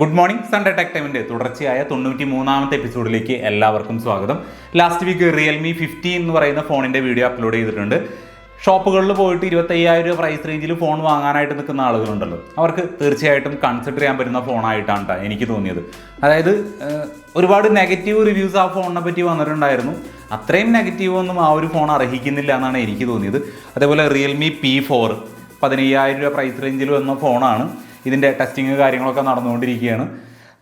Good morning Sunday tech ടൈമിന്റെ തുടർച്ചയായ തൊണ്ണൂറ്റി മൂന്നാമത്തെ എപ്പിസോഡിലേക്ക് എല്ലാവർക്കും സ്വാഗതം. ലാസ്റ്റ് വീക്ക് റിയൽമി ഫിഫ്റ്റി എന്ന് പറയുന്ന ഫോണിന്റെ വീഡിയോ അപ്ലോഡ് ചെയ്തിട്ടുണ്ട്. ഷോപ്പുകളിൽ പോയിട്ട് ഇരുപത്തയ്യായിരം രൂപ പ്രൈസ് റേഞ്ചിൽ ഫോൺ വാങ്ങാനായിട്ട് നിൽക്കുന്ന ആളുകളുണ്ടല്ലോ. അവർക്ക് തീർച്ചയായിട്ടും കൺസിഡർ ചെയ്യാൻ പറ്റുന്ന ഫോണായിട്ടാണ് കേട്ടോ എനിക്ക് തോന്നിയത്. അതായത് ഒരുപാട് നെഗറ്റീവ് റിവ്യൂസ് ആ ഫോണിനെ പറ്റി വന്നിട്ടുണ്ടായിരുന്നു. അത്രയും നെഗറ്റീവ് ഒന്നും ആ ഒരു ഫോൺ അർഹിക്കുന്നില്ല എന്നാണ് എനിക്ക് തോന്നിയത്. അതേപോലെ റിയൽമി പി ഫോർ പതിനയ്യായിരം രൂപ പ്രൈസ് റേഞ്ചിൽ വന്ന ഫോണാണ് ഇതിന്റെ ടെസ്റ്റിങ് കാര്യങ്ങളൊക്കെ നടന്നുകൊണ്ടിരിക്കുകയാണ്.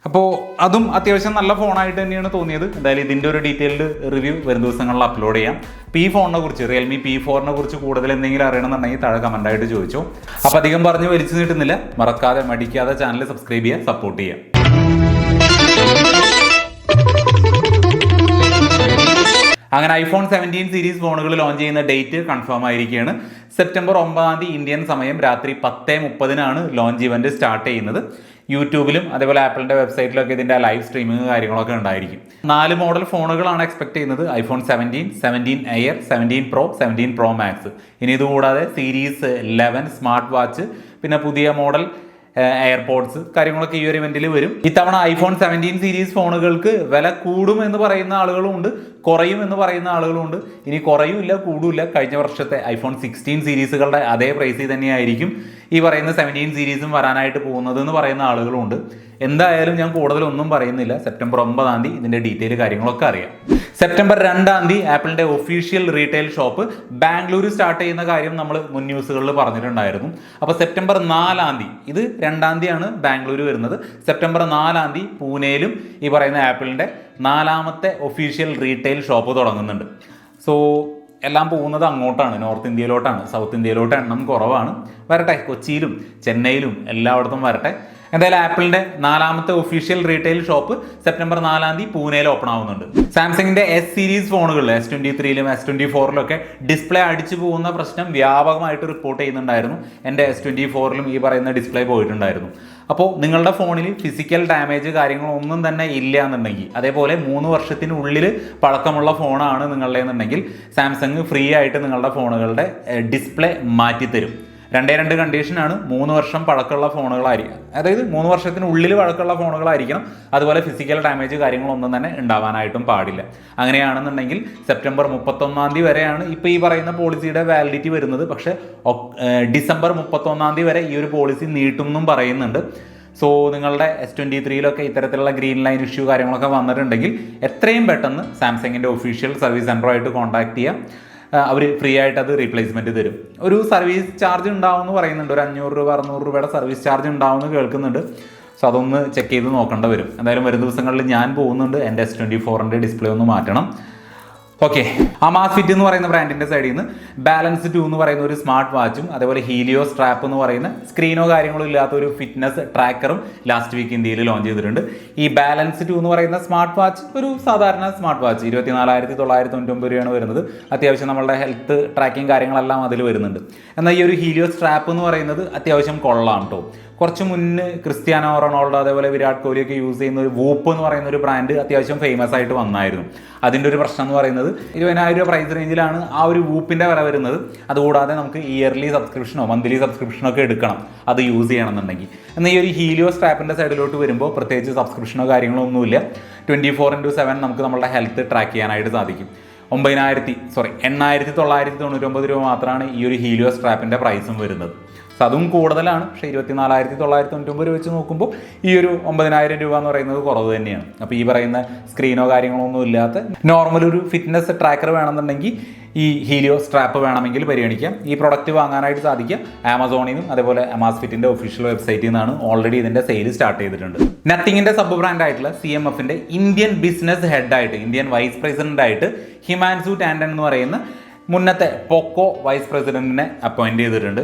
അപ്പോൾ അതും അത്യാവശ്യം നല്ല ഫോണായിട്ട് തന്നെയാണ് തോന്നിയത്. എന്തായാലും ഇതിന്റെ ഒരു ഡീറ്റെയിൽഡ് റിവ്യൂ വരും ദിവസങ്ങളിൽ അപ്ലോഡ് ചെയ്യാം. പി ഫോണിനെ കുറിച്ച് റിയൽമി പി ഫോറിനെ കുറിച്ച് കൂടുതൽ എന്തെങ്കിലും അറിയണമെന്നുണ്ടെങ്കിൽ താഴെ കമന്റായിട്ട് ചോദിച്ചു. അപ്പോൾ അധികം പറഞ്ഞ് വലിച്ചു നീട്ടുന്നില്ല. മറക്കാതെ മടിക്കാതെ ചാനൽ സബ്സ്ക്രൈബ് ചെയ്യുക സപ്പോർട്ട് ചെയ്യുക. അങ്ങനെ ഐഫോൺ സെവന്റീൻ സീരീസ് ഫോണുകൾ ലോഞ്ച് ചെയ്യുന്ന ഡേറ്റ് കൺഫേം ആയിരിക്കുകയാണ്. സെപ്റ്റംബർ ഒമ്പതാം തീയതി ഇന്ത്യൻ സമയം രാത്രി പത്ത് മുപ്പതിനാണ് ലോഞ്ച് ഇവന്റ് സ്റ്റാർട്ട് ചെയ്യുന്നത്. യൂട്യൂബിലും അതേപോലെ ആപ്പിളിന്റെ വെബ്സൈറ്റിലൊക്കെ ഇതിന്റെ ലൈവ് സ്ട്രീമിംഗ് കാര്യങ്ങളൊക്കെ ഉണ്ടായിരിക്കും. നാല് മോഡൽ ഫോണുകളാണ് എക്സ്പെക്ട് ചെയ്യുന്നത്. IPhone seventeen seventeen air seventeen pro seventeen pro max ഇനി ഇതുകൂടാതെ സീരീസ് ലെവൻ സ്മാർട്ട് വാച്ച് പിന്നെ പുതിയ മോഡൽ എയർപോർട്സ് കാര്യങ്ങളൊക്കെ ഈ ഒരു ഇവന്റിൽ വരും. ഇത്തവണ ഐഫോൺ സെവന്റീൻ സീരീസ് ഫോണുകൾക്ക് വില കൂടും എന്ന് പറയുന്ന ആളുകളും ഉണ്ട്. കുറയും എന്ന് പറയുന്ന ആളുകളുണ്ട്. ഇനി കുറയുമില്ല കൂടുമില്ല കഴിഞ്ഞ വർഷത്തെ ഐഫോൺ സിക്സ്റ്റീൻ സീരീസുകളുടെ അതേ പ്രൈസിൽ തന്നെയായിരിക്കും ഈ പറയുന്ന സെവന്റീൻ സീരീസും വരാനായിട്ട് പോകുന്നത് എന്ന് പറയുന്ന ആളുകളുണ്ട്. എന്തായാലും ഞാൻ കൂടുതലൊന്നും പറയുന്നില്ല. സെപ്റ്റംബർ ഒമ്പതാം തീയതി ഇതിന്റെ ഡീറ്റെയിൽ കാര്യങ്ങളൊക്കെ അറിയാം. സെപ്റ്റംബർ രണ്ടാം തീയതി ആപ്പിളിന്റെ official retail shop Bangalore start ചെയ്യുന്ന കാര്യം നമ്മൾ മുൻ ന്യൂസുകളിൽ പറഞ്ഞിട്ടുണ്ടായിരുന്നു. അപ്പോൾ സെപ്റ്റംബർ നാലാം തീയതി ഇത് രണ്ടാം തീയതിയാണ് ബാംഗ്ലൂർ വരുന്നത്. സെപ്റ്റംബർ നാലാം തീയതി പൂനെയിലും ഈ പറയുന്ന ആപ്പിളിന്റെ നാലാമത്തെ ഒഫീഷ്യൽ റീറ്റെയിൽ ഷോപ്പ് തുടങ്ങുന്നുണ്ട്. സോ എല്ലാം പോകുന്നത് അങ്ങോട്ടാണ് നോർത്ത് ഇന്ത്യയിലോട്ടാണ്. സൗത്ത് ഇന്ത്യയിലോട്ട് എണ്ണം കുറവാണ്. വരട്ടെ കൊച്ചിയിലും ചെന്നൈയിലും എല്ലായിടത്തും വരട്ടെ. എന്തായാലും ആപ്പിളിന്റെ നാലാമത്തെ ഒഫീഷ്യൽ റീറ്റെയിൽ ഷോപ്പ് സെപ്റ്റംബർ നാലാം തീയതി പൂനെയിൽ ഓപ്പൺ ആവുന്നുണ്ട്. സാംസങ്ങിന്റെ എസ് സീരീസ് ഫോണുകളിൽ എസ് ട്വന്റി ത്രീയിലും എസ് ട്വന്റി ഫോറിലൊക്കെ ഡിസ്പ്ലേ അടിച്ചു പോകുന്ന പ്രശ്നം വ്യാപകമായിട്ട് റിപ്പോർട്ട് ചെയ്യുന്നുണ്ടായിരുന്നു. എന്റെ എസ് ട്വന്റി ഫോറിലും ഈ പറയുന്ന ഡിസ്പ്ലേ പോയിട്ടുണ്ടായിരുന്നു. അപ്പോൾ നിങ്ങളുടെ ഫോണിൽ ഫിസിക്കൽ ഡാമേജ് കാര്യങ്ങളൊന്നും തന്നെ ഇല്ല എന്നുണ്ടെങ്കിൽ അതേപോലെ മൂന്ന് വർഷത്തിനുള്ളിൽ പഴക്കമുള്ള ഫോണാണ് നിങ്ങളുടെ എന്നുണ്ടെങ്കിൽ സാംസങ് ഫ്രീ ആയിട്ട് നിങ്ങളുടെ ഫോണുകളുടെ ഡിസ്പ്ലേ മാറ്റിത്തരും. രണ്ടേ രണ്ട് കണ്ടീഷനാണ് മൂന്ന് വർഷം പഴക്കമുള്ള ഫോണുകളായിരിക്കും അതായത് മൂന്ന് വർഷത്തിനുള്ളിൽ പഴക്കമുള്ള ഫോണുകളായിരിക്കണം. അതുപോലെ ഫിസിക്കൽ ഡാമേജ് കാര്യങ്ങളൊന്നും തന്നെ ഉണ്ടാവാനായിട്ടും പാടില്ല. അങ്ങനെയാണെന്നുണ്ടെങ്കിൽ സെപ്റ്റംബർ മുപ്പത്തൊന്നാം തീയതി വരെയാണ് ഇപ്പോൾ ഈ പറയുന്ന പോളിസിയുടെ വാലിഡിറ്റി വരുന്നത്. പക്ഷേ ഡിസംബർ മുപ്പത്തൊന്നാം തീയതി വരെ ഈ ഒരു പോളിസി നീട്ടും എന്നും പറയുന്നുണ്ട്. സോ നിങ്ങളുടെ എസ് ട്വന്റി ത്രീയിലൊക്കെ ഇത്തരത്തിലുള്ള ഗ്രീൻ ലൈൻ ഇഷ്യൂ കാര്യങ്ങളൊക്കെ വന്നിട്ടുണ്ടെങ്കിൽ എത്രയും പെട്ടെന്ന് സാംസങ്ങിന്റെ ഒഫീഷ്യൽ സർവീസ് സെന്ററുമായിട്ട് കോൺടാക്ട് ചെയ്യുക അവർ ഫ്രീ ആയിട്ട് അത് റീപ്ലേസ്മെന്റ് തരും. ഒരു സർവീസ് ചാർജ് ഉണ്ടാവും എന്ന് പറയുന്നുണ്ട്. ഒരു അഞ്ഞൂറ് രൂപ അറുന്നൂറ് രൂപയുടെ സർവീസ് ചാർജ് ഉണ്ടാവും എന്ന് കേൾക്കുന്നുണ്ട്. സോ അതൊന്ന് ചെക്ക് ചെയ്ത് നോക്കേണ്ട വരും. എന്തായാലും വരും ദിവസങ്ങളിൽ ഞാൻ പോകുന്നുണ്ട്. എന്റെ എസ് ട്വന്റി ഫോറിന്റെ ഡിസ്പ്ലേ ഒന്ന് മാറ്റണം. ഓക്കെ അമാസ് ഫിറ്റ് എന്ന് പറയുന്ന ബ്രാൻഡിന്റെ സൈഡിൽ നിന്ന് ബാലൻസ് ടു എന്ന് പറയുന്ന ഒരു സ്മാർട്ട് വാച്ചും അതേപോലെ ഹീലിയോ സ്ട്രാപ്പ് എന്ന് പറയുന്ന സ്ക്രീനോ കാര്യങ്ങളോ ഇല്ലാത്ത ഒരു ഫിറ്റ്നസ് ട്രാക്കറും ലാസ്റ്റ് വീക്ക് ഇന്ത്യയിൽ ലോഞ്ച് ചെയ്തിട്ടുണ്ട്. ഈ ബാലൻസ് ടു എന്ന് പറയുന്ന സ്മാർട്ട് വാച്ച് ഒരു സാധാരണ സ്മാർട്ട് വാച്ച് ഇരുപത്തിനാലായിരത്തി തൊള്ളായിരത്തി തൊണ്ണൂറ്റൊമ്പത് രൂപയാണ് വരുന്നത്. അത്യാവശ്യം നമ്മളുടെ ഹെൽത്ത് ട്രാക്കിംഗ് കാര്യങ്ങളെല്ലാം അതിൽ വരുന്നുണ്ട്. എന്നാൽ ഈ ഒരു ഹീലിയോ സ്ട്രാപ്പ് എന്ന് പറയുന്നത് അത്യാവശ്യം കൊള്ളാം കേട്ടോ കുറച്ച് മുന്നേ ക്രിസ്ത്യാനോ റൊണാൾഡോ അതേപോലെ വിരാട് കോഹ്ലിയൊക്കെ യൂസ് ചെയ്യുന്ന ഒരു വൂപ്പ് എന്ന് പറയുന്ന ഒരു ബ്രാൻഡ് അത്യാവശ്യം ഫേമസ് ആയിട്ട് വന്നായിരുന്നു. അതിന്റെ ഒരു പ്രശ്നം എന്ന് പറയുന്നത് ഇരുപതിനായിരം രൂപ പ്രൈസ് റേഞ്ചിലാണ് ആ ഒരു വൂപ്പിന്റെ വില വരുന്നത്. അതുകൂടാതെ നമുക്ക് ഇയർലി സബ്സ്ക്രിപ്ഷനോ മന്ത്ലി സബ്സ്ക്രിപ്ഷനോ ഒക്കെ എടുക്കണം. അത് യൂസ് ചെയ്യണമെന്നുണ്ടെങ്കിൽ. എന്നാൽ ഈ ഒരു ഹീലിയോ സ്ട്രാപ്പിന്റെ സൈഡിലോട്ട് വരുമ്പോൾ പ്രത്യേകിച്ച് സബ്സ്ക്രിപ്ഷനോ കാര്യങ്ങളോ ഒന്നുമില്ല. ട്വന്റി ഫോർ ഇന്റു സെവൻ നമുക്ക് നമ്മുടെ ഹെൽത്ത് ട്രാക്ക് ചെയ്യാനായിട്ട് സാധിക്കും. ഒമ്പതിനായിരത്തി സോറി എണ്ണായിരത്തി തൊള്ളായിരത്തി തൊണ്ണൂറ്റൊമ്പത് രൂപ മാത്രമാണ് ഈ ഒരു ഹീലിയോ സ്ട്രാപ്പിന്റെ പ്രൈസും വരുന്നത്. സോ അതും കൂടുതലാണ്. പക്ഷേ ഇരുപത്തിനാലായിരത്തി തൊള്ളായിരത്തി തൊണ്ണൂറ്റൊമ്പത് രൂപ വെച്ച് നോക്കുമ്പോൾ ഈ ഒരു ഒമ്പതിനായിരം രൂപ എന്ന് പറയുന്നത് കുറവ് തന്നെയാണ്. അപ്പോൾ ഈ പറയുന്ന സ്ക്രീനോ കാര്യങ്ങളോ ഒന്നും ഇല്ലാത്ത നോർമൽ ഒരു ഫിറ്റ്നസ് ട്രാക്കർ വേണമെന്നുണ്ടെങ്കിൽ ഈ ഹീലിയോ സ്ട്രാപ്പ് വേണമെങ്കിൽ പരിഗണിക്കാം. ഈ പ്രൊഡക്റ്റ് വാങ്ങാനായിട്ട് സാധിക്കും ആമസോണിൽ നിന്നും അതേപോലെ അമാസ് ഫിറ്റിന്റെ ഒഫീഷ്യൽ വെബ്സൈറ്റിൽ നിന്നാണ് ഓൾറെഡി ഇതിന്റെ സെയിൽ സ്റ്റാർട്ട് ചെയ്തിട്ടുണ്ട് നത്തിങ്ങിന്റെ സബ് ബ്രാൻഡ് ആയിട്ടുള്ള സി എം എഫിന്റെ ഇന്ത്യൻ ബിസിനസ് ഹെഡായിട്ട് ഇന്ത്യൻ വൈസ് പ്രസിഡന്റ് ആയിട്ട് ഹിമാൻസു ടാൻഡൻ എന്ന് പറയുന്ന മുന്നത്തെ പൊക്കോ വൈസ് പ്രസിഡന്റിനെ അപ്പോയിന്റ് ചെയ്തിട്ടുണ്ട്.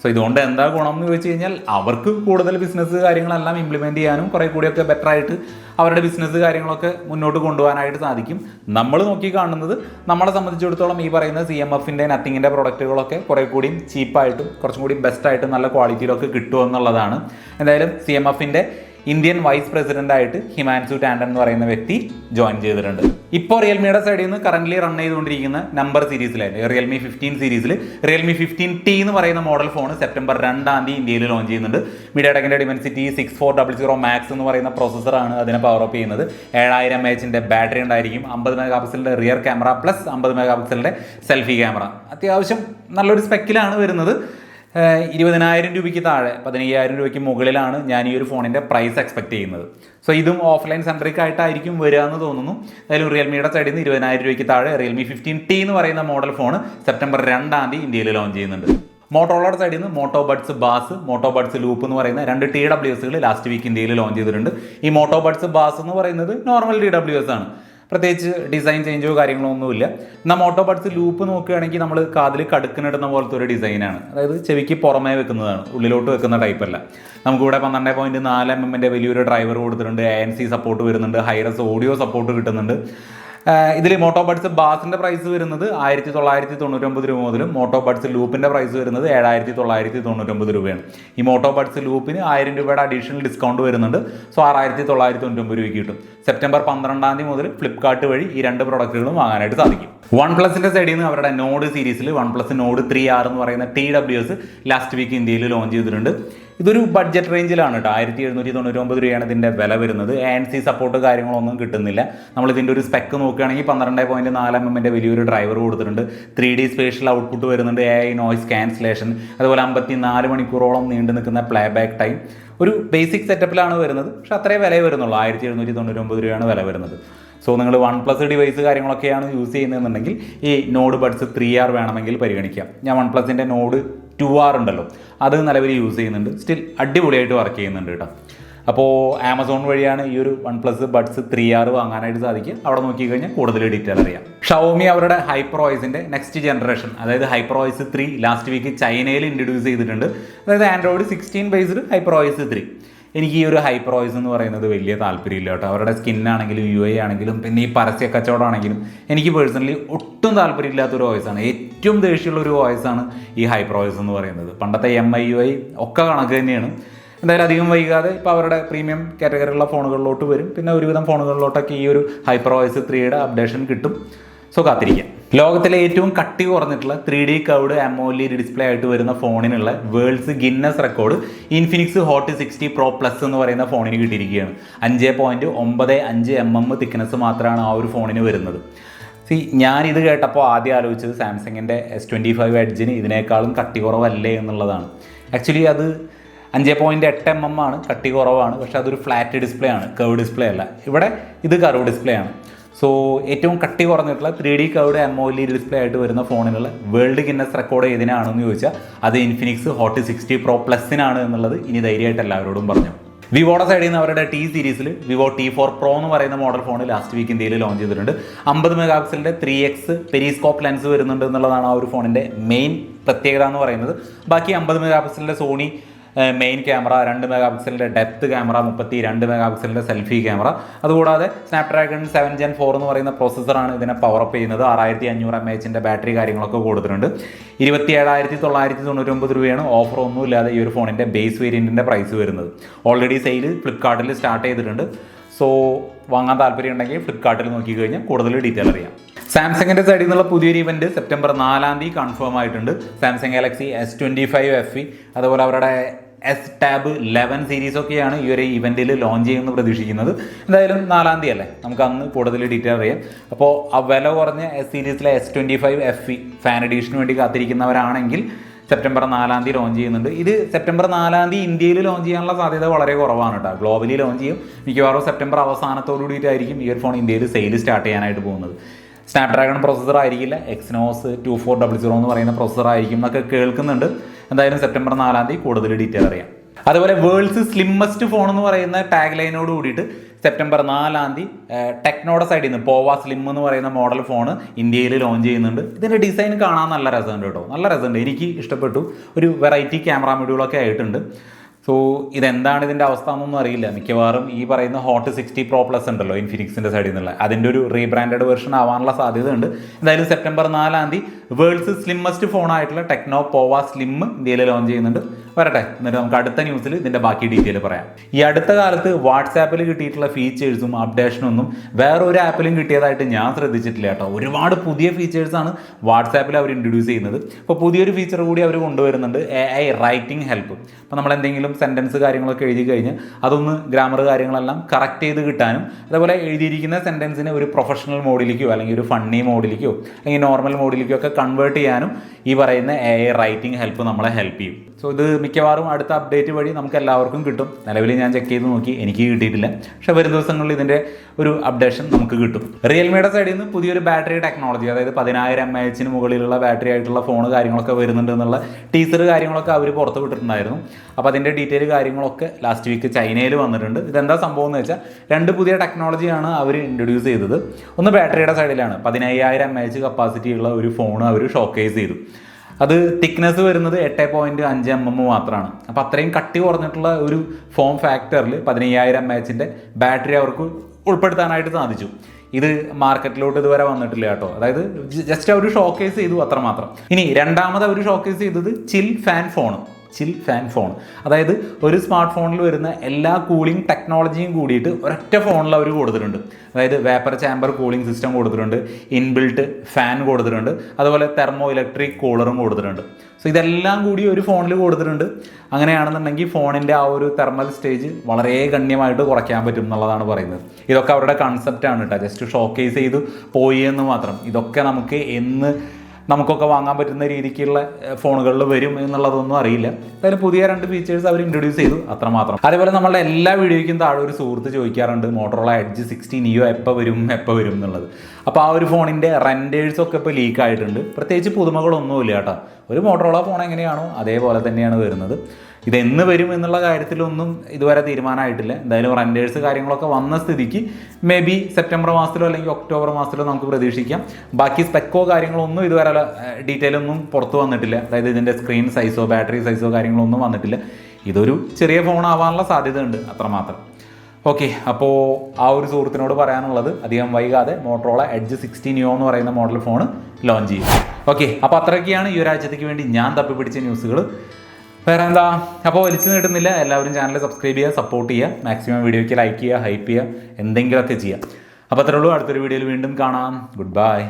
സോ ഇതുകൊണ്ട് എന്താ ഗുണം എന്ന് ചോദിച്ചു കഴിഞ്ഞാൽ അവർക്ക് കൂടുതൽ ബിസിനസ് കാര്യങ്ങളെല്ലാം ഇംപ്ലിമെന്റ് ചെയ്യാനും കുറെ കൂടിയൊക്കെ ബെറ്റർ ആയിട്ട് അവരുടെ ബിസിനസ് കാര്യങ്ങളൊക്കെ മുന്നോട്ട് കൊണ്ടുപോകാനായിട്ട് സാധിക്കും. നമ്മൾ നോക്കി കാണുന്നത് നമ്മളെ സംബന്ധിച്ചിടത്തോളം ഈ പറയുന്ന സി എം എഫിന്റെ നത്തിങ്ങിന്റെ പ്രൊഡക്റ്റുകളൊക്കെ കുറെ കൂടിയും ചീപ്പായിട്ടും കുറച്ചും കൂടി ബെസ്റ്റായിട്ടും നല്ല ക്വാളിറ്റിയിലൊക്കെ കിട്ടുമെന്നുള്ളതാണ് എന്തായാലും സി എം എഫിന്റെ ഇന്ത്യൻ വൈസ് പ്രസിഡന്റ് ആയിട്ട് ഹിമാൻസു ടാൻഡൻ എന്ന് പറയുന്ന വ്യക്തി ജോയിൻ ചെയ്തിട്ടുണ്ട്. ഇപ്പോൾ റിയൽമിയുടെ സൈഡിൽ നിന്ന് കറന്റ് റൺ ചെയ്തുകൊണ്ടിരിക്കുന്ന നമ്പർ സീരീസിലായിട്ട് റിയൽമി ഫിഫ്റ്റീൻ സീരീസിൽ റിയൽമി ഫിഫ്റ്റീൻ ടി എന്ന് പറയുന്ന മോഡൽ ഫോൺ സെപ്റ്റംബർ രണ്ടാം തീയതി ഇന്ത്യയിൽ ലോഞ്ച് ചെയ്യുന്നുണ്ട്. മീഡിയാടെക്കിന്റെ Dimensity six four double zero max എന്ന് പറയുന്ന പ്രോസസ്സറാണ് അതിനെ പവർ അപ്പ് ചെയ്യുന്നത്. ഏഴായിരം എച്ചിന്റെ ബാറ്ററി ഉണ്ടായിരിക്കും. അമ്പത് മെഗാ പിക്സലിന്റെ റിയർ ക്യാമറ പ്ലസ് അമ്പത് മെഗാ പിക്സലിന്റെ സെൽഫി ക്യാമറ അത്യാവശ്യം നല്ലൊരു സ്പെക്കിലാണ് വരുന്നത്. ഇരുപതിനായിരം രൂപയ്ക്ക് താഴെ പതിനയ്യായിരം രൂപയ്ക്ക് മുകളിലാണ് ഞാൻ ഈ ഒരു ഫോണിന്റെ പ്രൈസ് എക്സ്പെക്ട് ചെയ്യുന്നത്. സോ ഇതും ഓഫ്ലൈൻ സെൻട്രിക് ആയിട്ടായിരിക്കും വരിക എന്ന് തോന്നുന്നു. എന്തായാലും റിയൽമിയുടെ സൈഡിൽ നിന്ന് ഇരുപതിനായിരം രൂപയ്ക്ക് താഴെ റിയൽമി ഫിഫ്റ്റീൻ ടി എന്ന് പറയുന്ന മോഡൽ ഫോൺ സെപ്റ്റംബർ രണ്ടാം തീയതി ഇന്ത്യയിൽ ലോഞ്ച് ചെയ്യുന്നുണ്ട്. മോട്ടോളയുടെ സൈഡിൽ നിന്ന് Moto buds bass Moto buds loop എന്ന് പറയുന്ന രണ്ട് ടി ഡബ്ല്യു എസുകൾ ലാസ്റ്റ് വീക്ക് ഇന്ത്യയിൽ ലോഞ്ച് ചെയ്തിട്ടുണ്ട്. ഈ മോട്ടോ ബഡ്സ് ബാസ് എന്ന് പറയുന്നത് നോർമൽ ടി ഡബ്ല്യു എസ് ആണ്. പ്രത്യേകിച്ച് ഡിസൈൻ ചേഞ്ചോ കാര്യങ്ങളോ ഒന്നുമില്ല. നമ്മൾ ഓട്ടോ ബഡ്സ് ലൂപ്പ് നോക്കുകയാണെങ്കിൽ നമ്മൾ കാതിൽ കടുക്കിനിടുന്ന പോലത്തെ ഒരു ഡിസൈനാണ് അതായത് ചെവിക്ക് പുറമേ വെക്കുന്നതാണ് ഉള്ളിലോട്ട് വെക്കുന്ന ടൈപ്പ് അല്ല. നമുക്കിവിടെ പന്ത്രണ്ട് പോയിന്റ് നാല് എം എമ്മിന്റെ വലിയൊരു ഡ്രൈവർ കൊടുത്തിട്ടുണ്ട് എ എൻ സി സപ്പോർട്ട് വരുന്നുണ്ട് ഹൈറസ് ഓഡിയോ സപ്പോർട്ട് കിട്ടുന്നുണ്ട്. ഇതിൽ മോട്ടോ ബഡ്സ് ബാസിന്റെ പ്രൈസ് വരുന്നത് ആയിരത്തി തൊള്ളായിരത്തി തൊണ്ണൂറ്റൊമ്പത് രൂപ മുതലും മോട്ടോ ബഡ്സ് ലൂപ്പിന്റെ പ്രൈസ് വരുന്നത് ഏഴായിരത്തി തൊള്ളായിരത്തി തൊണ്ണൂറ്റൊമ്പത് രൂപയാണ്. ഈ മോട്ടോ ബഡ്സ് ലൂപ്പിന് ആയിരം രൂപയുടെ അഡീഷണൽ ഡിസ്കൗണ്ട് വരുന്നുണ്ട്. സോ ആറായിരത്തി തൊള്ളായിരത്തി തൊണ്ണൂറ്റൊമ്പത് രൂപയ്ക്ക് കിട്ടും. സെപ്റ്റംബർ പന്ത്രണ്ടാം തീയതി മുതൽ ഫ്ലിപ്കാർട്ട് വഴി ഈ രണ്ട് പ്രൊഡക്റ്റുകളും വാങ്ങാനായിട്ട് സാധിക്കും. വൺ പ്ലസിന്റെ സൈഡിൽ നിന്ന് അവരുടെ നോഡ് സീരീസിൽ one plus Nord three R എന്ന് പറയുന്ന T W S last week ഇന്ത്യയിൽ ലോഞ്ച് ചെയ്തിട്ടുണ്ട്. ഇതൊരു ബഡ്ജറ്റ് റേഞ്ചിലാണ് കേട്ടോ. ആയിരത്തി എഴുന്നൂറ്റി തൊണ്ണൂറ്റി ഒമ്പത് രൂപയാണ് ഇതിന്റെ വില വരുന്നത്. എൻ സി സപ്പോർട്ട് കാര്യങ്ങളൊന്നും കിട്ടുന്നില്ല. നമ്മൾ ഇതിന്റെ ഒരു സ്പെക്ക് നോക്കുകയാണെങ്കിൽ പന്ത്രണ്ട് പോയിന്റ് നാല് എം എമ്മിന്റെ വലിയൊരു ഡ്രൈവർ കൊടുത്തിട്ടുണ്ട്. ത്രീ ഡി സ്പേഷ്യൽ ഔട്ട്പുട്ട് വരുന്നുണ്ട്. എ ഐ നോയ്സ് ക്യാൻസലേഷൻ അതുപോലെ അമ്പത്തി നാല് മണിക്കൂറോളം നീണ്ടു നിൽക്കുന്ന പ്ലേ ബാക്ക് ടൈം ഒരു ബേസിക് സെറ്റപ്പിലാണ് വരുന്നത്. പക്ഷെ അത്രേ വില വരുന്നുള്ളൂ. ആയിരത്തി എഴുന്നൂറ്റി തൊണ്ണൂറ്റി ഒമ്പത് രൂപയാണ് വില വരുന്നത്. സോ നിങ്ങൾ വൺ പ്ലസ് ഡിവൈസ് കാര്യങ്ങളൊക്കെയാണ് യൂസ് ചെയ്യുന്നതെന്നുണ്ടെങ്കിൽ ഈ നോഡ് ബഡ്സ് ത്രീ ആർ വേണമെങ്കിൽ പരിഗണിക്കാം. ഞാൻ വൺ പ്ലസിന്റെ നോഡ് ടു ആർ ഉണ്ടല്ലോ അത് നിലവിൽ യൂസ് ചെയ്യുന്നുണ്ട്. സ്റ്റിൽ അടിപൊളിയായിട്ട് വർക്ക് ചെയ്യുന്നുണ്ട് കേട്ടോ. അപ്പോൾ ആമസോൺ വഴിയാണ് ഈ ഒരു one plus buds three R വാങ്ങാനായിട്ട് സാധിക്കുക. അവിടെ നോക്കിക്കഴിഞ്ഞാൽ കൂടുതൽ ഡീറ്റെയിൽ അറിയാം. ഷവോമി അവരുടെ ഹൈപ്രോയിസിന്റെ നെക്സ്റ്റ് ജനറേഷൻ അതായത് ഹൈപ്രോയിസ് ത്രീ ലാസ്റ്റ് വീക്ക് ചൈനയിൽ ഇൻട്രൊഡ്യൂസ് ചെയ്തിട്ടുണ്ട്. അതായത് Android sixteen based HyperOS three എനിക്ക് ഈ ഒരു ഹൈപ്രോയിസ് എന്ന് പറയുന്നത് വലിയ താല്പര്യമില്ല കേട്ടോ. അവരുടെ സ്കിന്നാണെങ്കിലും യു ഐ ആണെങ്കിലും പിന്നെ ഈ പരസ്യ കച്ചവടമാണെങ്കിലും എനിക്ക് പേഴ്സണലി ഒട്ടും താല്പര്യമില്ലാത്തൊരു വോയിസാണ് ഏറ്റവും ദേഷ്യമുള്ള ഒരു വോയിസാണ് ഈ ഹൈപ്രോയിസ് എന്ന് പറയുന്നത്. പണ്ടത്തെ എം ഐ യു ഐ ഒക്കെ കണക്ക് തന്നെയാണ്. എന്തായാലും അധികം വൈകാതെ ഇപ്പോൾ അവരുടെ പ്രീമിയം കാറ്റഗറിയുള്ള ഫോണുകളിലോട്ട് വരും. പിന്നെ ഒരുവിധം ഫോണുകളിലോട്ടൊക്കെ ഈ ഒരു ഹൈപ്രോയിസ് ത്രീയുടെ അപ്ഡേഷൻ കിട്ടും. സോ കാത്തിരിക്കാം. ലോകത്തിലെ ഏറ്റവും കട്ടി കുറഞ്ഞിട്ടുള്ള three D curved AMOLED display ആയിട്ട് വരുന്ന ഫോണിനുള്ള world's Guinness record Infinix hot sixty pro plus എന്ന് പറയുന്ന ഫോണിന് കിട്ടിയിരിക്കുകയാണ്. അഞ്ച് പോയിന്റ് ഒമ്പത് അഞ്ച് എം എം തിക്നെസ് മാത്രമാണ് ആ ഒരു ഫോണിന് വരുന്നത്. സി ഞാൻ ഇത് കേട്ടപ്പോൾ ആദ്യം ആലോചിച്ചത് സാംസങ്ങിന്റെ എസ് ട്വന്റി ഫൈവ് എഡ്ജിന് ഇതിനേക്കാളും കട്ടി കുറവല്ലേ എന്നുള്ളതാണ്. ആക്ച്വലി അത് അഞ്ച് പോയിന്റ് എട്ട് എം എം ആണ് കട്ടി കുറവാണ് പക്ഷേ അതൊരു ഫ്ലാറ്റ് ഡിസ്പ്ലേ ആണ് കർവ് ഡിസ്പ്ലേ അല്ല. ഇവിടെ ഇത് കർവ് ഡിസ്പ്ലേ ആണ്. സോ ഏറ്റവും കട്ടി കുറഞ്ഞിട്ടുള്ള three D curved AMOLED display ആയിട്ട് വരുന്ന ഫോണിനുള്ള വേൾഡ് ഗിന്നസ് റെക്കോർഡ് ഏതിനാണെന്ന് ചോദിച്ചാൽ അത് ഇൻഫിനിക്സ് ഹോട്ട് സിക്സ്റ്റി പ്രോ പ്ലസിനാണ് എന്നുള്ളത് ഇനി ധൈര്യമായിട്ട് എല്ലാവരോടും പറഞ്ഞു. വിവോയുടെ സൈഡിൽ നിന്ന് അവരുടെ ടി സീരീസിൽ വിവോ ടി ഫോർ പ്രോ എന്ന് പറയുന്ന മോഡൽ ഫോൺ ലാസ്റ്റ് വീക്ക് ഇന്ത്യയിൽ ലോഞ്ച് ചെയ്തിട്ടുണ്ട്. അമ്പത് മെഗാ പിക്സലിന്റെ ത്രീ എക്സ് പെരീസ്കോപ്പ് ലെൻസ് വരുന്നുണ്ട് എന്നുള്ളതാണ് ആ ഒരു ഫോണിന്റെ മെയിൻ പ്രത്യേകത എന്ന് പറയുന്നത്. ബാക്കി അമ്പത് മെഗാ പിക്സലിന്റെ സോണി മെയിൻ ക്യാമറ രണ്ട് മെഗാ പിക്സലിന്റെ ഡെപ്ത് ക്യാമറ മുപ്പത്തി രണ്ട് മെഗാ പിക്സലിന്റെ സെൽഫി ക്യാമറ അതുകൂടാതെ സ്നാപ്ഡ്രാഗൺ സെവൻ ജെൻ ഫോർ എന്ന് പറയുന്ന പ്രോസസ്സറാണ് ഇതിനെ പവറപ്പ് ചെയ്യുന്നത്. ആറായിരത്തി അഞ്ഞൂറ് എം എച്ചിന്റെ ബാറ്ററി കാര്യങ്ങളൊക്കെ കൊടുത്തിട്ടുണ്ട്. ഇരുപത്തി ഏഴായിരത്തി തൊള്ളായിരത്തി തൊണ്ണൂറ്റൊമ്പത് രൂപയാണ് ഓഫർ ഒന്നും ഇല്ലാതെ ഈ ഒരു ഫോണിന്റെ ബേസ് വേരിയന്റിന്റെ പ്രൈസ് വരുന്നത്. ഓൾറെഡി സെയിൽ ഫ്ലിപ്കാർട്ടിൽ സ്റ്റാർട്ട് ചെയ്തിട്ടുണ്ട്. സോ വാങ്ങാൻ താല്പര്യം ഉണ്ടെങ്കിൽ ഫ്ലിപ്കാർട്ടിൽ നോക്കി കഴിഞ്ഞാൽ കൂടുതൽ ഡീറ്റെയിൽ അറിയാം. സാംസങ്ങിന്റെ സൈഡിൽ നിന്നുള്ള പുതിയൊരു ഇവന്റ് സെപ്റ്റംബർ നാലാം തീയതി കൺഫേം ആയിട്ടുണ്ട്. Samsung Galaxy S twenty five F E അതുപോലെ അവരുടെ എസ് ടാബ് ലെവൻ സീരീസ് ഒക്കെയാണ് ഈ ഒരു ഇവന്റിൽ ലോഞ്ച് ചെയ്യുമെന്ന് പ്രതീക്ഷിക്കുന്നത്. എന്തായാലും നാലാം തീയതി അല്ലേ? നമുക്ക് അന്ന് കൂടുതൽ ഡീറ്റെയിൽ അറിയാം. അപ്പോൾ ആ വില കുറഞ്ഞ എസ് സീരീസിലെ S twenty five F E fan എഡീഷന് വേണ്ടി കാത്തിരിക്കുന്നവരാണെങ്കിൽ സെപ്റ്റംബർ നാലാം തീയതി ലോഞ്ച് ചെയ്യുന്നുണ്ട്. ഇത് സെപ്റ്റംബർ നാലാം തീയതി ഇന്ത്യയിൽ ലോഞ്ച് ചെയ്യാനുള്ള സാധ്യത വളരെ കുറവാണ് കേട്ടോ. ഗ്ലോബലി ലോഞ്ച് ചെയ്യും. മിക്കവാറും സെപ്റ്റംബർ അവസാനത്തോടു കൂടിയിട്ടായിരിക്കും ഇയർ ഫോൺ ഇന്ത്യയിൽ സെയിൽ സ്റ്റാർട്ട് ചെയ്യാനായിട്ട് പോകുന്നത്. സ്നാപ്ഡ്രാഗൺ പ്രോസസ്സർ ആയിരിക്കില്ല. Exynos two four double zero എന്ന് പറയുന്ന പ്രോസസ്സർ ആയിരിക്കും എന്നൊക്കെ കേൾക്കുന്നുണ്ട്. എന്തായാലും സെപ്റ്റംബർ നാലാം തീയതി കൂടുതൽ ഡീറ്റെയിൽ അറിയാം. അതുപോലെ വേൾഡ്സ് സ്ലിമ്മസ്റ്റ് ഫോൺ എന്ന് പറയുന്ന ടാഗ് ലൈനോട് കൂടിയിട്ട് സെപ്റ്റംബർ നാലാം തീയതി ടെക്നോയുടെ സൈഡിൽ നിന്ന് പോവ സ്ലിം എന്ന് പറയുന്ന മോഡൽ ഫോൺ ഇന്ത്യയിൽ ലോഞ്ച് ചെയ്യുന്നുണ്ട്. ഇതിന്റെ ഡിസൈൻ കാണാൻ നല്ല രസമുണ്ട് കേട്ടോ. നല്ല രസമുണ്ട്. എനിക്ക് ഇഷ്ടപ്പെട്ടു. ഒരു വെറൈറ്റി ക്യാമറ മൊഡ്യൂളൊക്കെ ആയിട്ടുണ്ട്. സോ ഇതെന്താണ് ഇതിന്റെ അവസ്ഥ എന്നൊന്നും അറിയില്ല. മിക്കവാറും ഈ പറയുന്ന ഹോട്ട് സിക്സ്റ്റി പ്രോ പ്ലസ് ഉണ്ടല്ലോ ഇൻഫിനിക്സിന്റെ സൈഡിൽ നിന്നുള്ള. അതിന്റെ ഒരു റീബ്രാൻഡഡ് വെർഷൻ ആവാനുള്ള സാധ്യതയുണ്ട്. എന്തായാലും സെപ്റ്റംബർ നാലാം തീയതി വേൾഡ്സ് സ്ലിമ്മസ്റ്റ് ഫോൺ ആയിട്ടുള്ള ടെക്നോ പോവ സ്ലിം ഇന്ത്യയിൽ ലോഞ്ച് ചെയ്യുന്നുണ്ട്. വരട്ടെ എന്നിട്ട് നമുക്ക് അടുത്ത ന്യൂസിൽ ഇതിന്റെ ബാക്കി ഡീറ്റെയിൽ പറയാം. ഈ അടുത്ത കാലത്ത് വാട്സാപ്പിൽ കിട്ടിയിട്ടുള്ള ഫീച്ചേഴ്സും അപ്ഡേഷനും ഒന്നും വേറെ ഒരു ആപ്പിലും കിട്ടിയതായിട്ട് ഞാൻ ശ്രദ്ധിച്ചിട്ടില്ല കേട്ടോ. ഒരുപാട് പുതിയ ഫീച്ചേഴ്സാണ് വാട്സാപ്പിൽ അവർ ഇൻട്രൊഡ്യൂസ് ചെയ്യുന്നത്. ഇപ്പോൾ പുതിയൊരു ഫീച്ചർ കൂടി അവർ കൊണ്ടുവരുന്നുണ്ട് എ ഐ റൈറ്റിംഗ് ഹെൽപ്പ് അപ്പോൾ നമ്മൾ എന്തെങ്കിലും സെന്റൻസ് കാര്യങ്ങളൊക്കെ എഴുതി കഴിഞ്ഞ് അതൊന്ന് ഗ്രാമർ കാര്യങ്ങളെല്ലാം കറക്റ്റ് ചെയ്ത് കിട്ടാനും അതേപോലെ എഴുതിയിരിക്കുന്ന സെന്റൻസിനെ ഒരു പ്രൊഫഷണൽ മോഡിലേക്കോ അല്ലെങ്കിൽ ഒരു ഫണ്ണി മോഡിലേക്കോ അല്ലെങ്കിൽ നോർമൽ മോഡിലേക്കോ ഒക്കെ കൺവേർട്ട് ചെയ്യാനും ഈ പറയുന്ന എ ഐ റൈറ്റിംഗ് ഹെൽപ്പ് നമ്മളെ ഹെൽപ്പ് ചെയ്യും. സോ ഇത് മിക്കവാറും അടുത്ത അപ്ഡേറ്റ് വഴി നമുക്ക് എല്ലാവർക്കും കിട്ടും. നിലവിൽ ഞാൻ ചെക്ക് ചെയ്ത് നോക്കി എനിക്ക് കിട്ടിയിട്ടില്ല. പക്ഷേ വരും ദിവസങ്ങളിൽ ഇതിന്റെ ഒരു അപ്ഡേഷൻ നമുക്ക് കിട്ടും. റിയൽമിയുടെ സൈഡിൽ നിന്ന് പുതിയൊരു ബാറ്ററി ടെക്നോളജി അതായത് പതിനായിരം എം എച്ചിന് മുകളിലുള്ള ബാറ്ററി ആയിട്ടുള്ള ഫോൺ കാര്യങ്ങളൊക്കെ വരുന്നുണ്ട് എന്നുള്ള ടീസർ കാര്യങ്ങളൊക്കെ അവർ പുറത്ത് വിട്ടിട്ടുണ്ടായിരുന്നു. അപ്പോൾ അതിന്റെ ഡീറ്റെയിൽ കാര്യങ്ങളൊക്കെ ലാസ്റ്റ് വീക്ക് ചൈനയിൽ വന്നിട്ടുണ്ട്. ഇതെന്താ സംഭവം എന്ന് വെച്ചാൽ രണ്ട് പുതിയ ടെക്നോളജിയാണ് അവർ ഇൻട്രൊഡ്യൂസ് ചെയ്തത്. ഒന്ന് ബാറ്ററിയുടെ സൈഡിലാണ് പതിനയ്യായിരം എം എച്ച് കപ്പാസിറ്റിയുള്ള ഒരു ഫോൺ അവർ ഷോക്കേസ് ചെയ്തു. അത് തിക്നെസ് വരുന്നത് എട്ട് പോയിന്റ് അഞ്ച് എം എം മാത്രമാണ്. അപ്പോൾ അത്രയും കട്ടി കുറഞ്ഞിട്ടുള്ള ഒരു ഫോം ഫാക്ടറിൽ പതിനയ്യായിരം എം എച്ചിന്റെ ബാറ്ററി അവർക്ക് ഉൾപ്പെടുത്താനായിട്ട് സാധിച്ചു. ഇത് മാർക്കറ്റിലോട്ട് ഇതുവരെ വന്നിട്ടില്ല കേട്ടോ. അതായത് ജസ്റ്റ് അവർ ഷോക്കേസ് ചെയ്തു അത്രമാത്രം. ഇനി രണ്ടാമത് അവർ ഷോക്കേസ് ചെയ്തത് chill fan phone chill fan phone. അതായത് ഒരു സ്മാർട്ട് ഫോണിൽ വരുന്ന എല്ലാ കൂളിംഗ് ടെക്നോളജിയും കൂടിയിട്ട് ഒരൊറ്റ ഫോണിൽ അവർ കൊടുത്തിട്ടുണ്ട്. അതായത് വേപ്പർ ചാമ്പർ കൂളിംഗ് സിസ്റ്റം കൊടുത്തിട്ടുണ്ട് ഇൻബിൽട്ട് ഫാൻ കൊടുത്തിട്ടുണ്ട് അതുപോലെ തെർമോ ഇലക്ട്രിക് കൂളറും കൊടുത്തിട്ടുണ്ട്. സോ ഇതെല്ലാം കൂടി ഒരു ഫോണിൽ കൊടുത്തിട്ടുണ്ട്. അങ്ങനെയാണെന്നുണ്ടെങ്കിൽ ഫോണിന്റെ ആ ഒരു തെർമൽ സ്റ്റേജ് വളരെ ഗണ്യമായിട്ട് കുറയ്ക്കാൻ പറ്റും എന്നുള്ളതാണ് പറയുന്നത്. ഇതൊക്കെ അവരുടെ കൺസെപ്റ്റാണ് കേട്ടോ ജസ്റ്റ് ഷോക്കേസ് ചെയ്ത് പോയി എന്ന് മാത്രം. ഇതൊക്കെ നമുക്ക് എന്ന് നമുക്കൊക്കെ വാങ്ങാൻ പറ്റുന്ന രീതിക്കുള്ള ഫോണുകളിൽ വരും എന്നുള്ളതൊന്നും അറിയില്ല. എന്തായാലും പുതിയ രണ്ട് ഫീച്ചേഴ്സ് അവർ ഇൻട്രൊഡ്യൂസ് ചെയ്തു. അത്രമാത്രം. അതേപോലെ നമ്മളുടെ എല്ലാ വീഡിയോയ്ക്കും താഴെ ഒരു സുഹൃത്ത് ചോദിക്കാറുണ്ട് മോട്ടറോള എഡ്ജ് സിക്സ്റ്റീൻ ഇയോ എപ്പോൾ വരും? എപ്പോൾ വരും? എന്നുള്ളത്. അപ്പോൾ ആ ഒരു ഫോണിന്റെ റെന്റേഴ്സൊക്കെ ഇപ്പോൾ ലീക്ക് ആയിട്ടുണ്ട്. പ്രത്യേകിച്ച് പുതുമകളൊന്നുമില്ല കേട്ടോ. ഒരു മോട്ടറോള ഫോൺ എങ്ങനെയാണോ അതേപോലെ തന്നെയാണ് വരുന്നത്. ഇതെന്ന് വരും എന്നുള്ള കാര്യത്തിലൊന്നും ഇതുവരെ തീരുമാനമായിട്ടില്ല. എന്തായാലും റെന്റേഴ്സ് കാര്യങ്ങളൊക്കെ വന്ന സ്ഥിതിക്ക് മേ ബി സെപ്റ്റംബർ മാസത്തിലോ അല്ലെങ്കിൽ ഒക്ടോബർ മാസത്തിലോ നമുക്ക് പ്രതീക്ഷിക്കാം. ബാക്കി സ്പെക്കോ കാര്യങ്ങളൊന്നും ഇതുവരെ ഡീറ്റെയിൽ ഒന്നും പുറത്ത് വന്നിട്ടില്ല. അതായത് ഇതിന്റെ സ്ക്രീൻ സൈസോ ബാറ്ററി സൈസോ കാര്യങ്ങളൊന്നും വന്നിട്ടില്ല. ഇതൊരു ചെറിയ ഫോൺ ആവാനുള്ള സാധ്യതയുണ്ട് അത്രമാത്രം. ഓക്കെ അപ്പോൾ ആ ഒരു സുഹൃത്തിനോട് പറയാനുള്ളത് അധികം വൈകാതെ മോട്ടറോള എഡ്ജ് സിക്സ്റ്റീൻ യോ എന്ന് പറയുന്ന മോഡൽ ഫോൺ ലോഞ്ച് ചെയ്യും. ഓക്കെ അപ്പോൾ അത്രയൊക്കെയാണ് ഈ ഒരാഴ്ചത്തേക്ക് വേണ്ടി ഞാൻ തപ്പി പിടിച്ച ന്യൂസുകൾ വേറെ എന്താ അപ്പോൾ വലിച്ചു നീട്ടുന്നില്ല. എല്ലാവരും ചാനൽ സബ്സ്ക്രൈബ് ചെയ്യുക സപ്പോർട്ട് ചെയ്യുക. മാക്സിമം വീഡിയോയ്ക്ക് ലൈക്ക് ചെയ്യുക ഹൈപ്പ് ചെയ്യുക എന്തെങ്കിലുമൊക്കെ ചെയ്യുക. അപ്പോൾ അത്രേ ഉള്ളൂ. അടുത്തൊരു വീഡിയോയിൽ വീണ്ടും കാണാം. Good bye